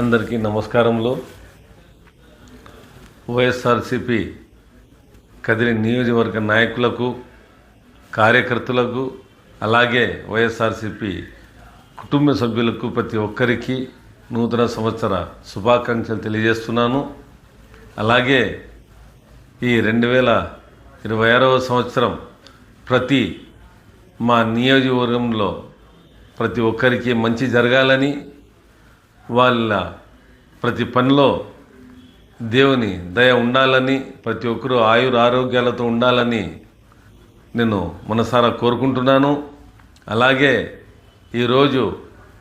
అందరికీ నమస్కారములు. వైఎస్ఆర్సిపి కదిరి నియోజకవర్గ నాయకులకు కార్యకర్తలకు అలాగే వైఎస్ఆర్సిపి కుటుంబ సభ్యులకు ప్రతి ఒక్కరికి నూతన సంవత్సర శుభాకాంక్షలు తెలియజేస్తున్నాను. అలాగే ఈ రెండు వేల ఇరవై ఆరవ సంవత్సరం ప్రతి మా నియోజకవర్గంలో ప్రతి ఒక్కరికి మంచి జరగాలని వాళ్ళ ప్రతి పనిలో దేవుని దయ ఉండాలని ప్రతి ఒక్కరూ ఆయుర ఆరోగ్యాలతో ఉండాలని నేను మనసారా కోరుకుంటున్నాను. అలాగే ఈరోజు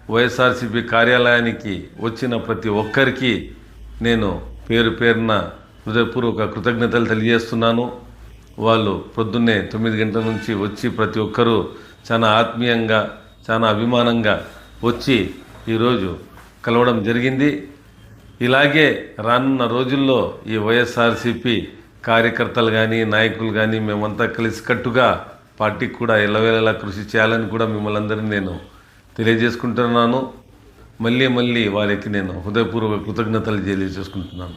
వైఎస్ఆర్సీపీ కార్యాలయానికి వచ్చిన ప్రతి ఒక్కరికి నేను పేరు పేరున హృదయపూర్వక కృతజ్ఞతలు తెలియజేస్తున్నాను. వాళ్ళు పొద్దున్నే తొమ్మిది గంటల నుంచి వచ్చి ప్రతి ఒక్కరూ చాలా ఆత్మీయంగా చాలా అభిమానంగా వచ్చి ఈరోజు కలవడం జరిగింది. ఇలాగే రానున్న రోజుల్లో ఈ వైఎస్ఆర్సీపీ కార్యకర్తలు కానీ నాయకులు కానీ మేమంతా కలిసికట్టుగా పార్టీకి కూడా ఎల్లవేళలా కృషి చేయాలని కూడా మిమ్మల్ని అందరినీ నేను తెలియజేసుకుంటున్నాను. మళ్ళీ మళ్ళీ వారికి నేను హృదయపూర్వక కృతజ్ఞతలు తెలియజేసుకుంటున్నాను.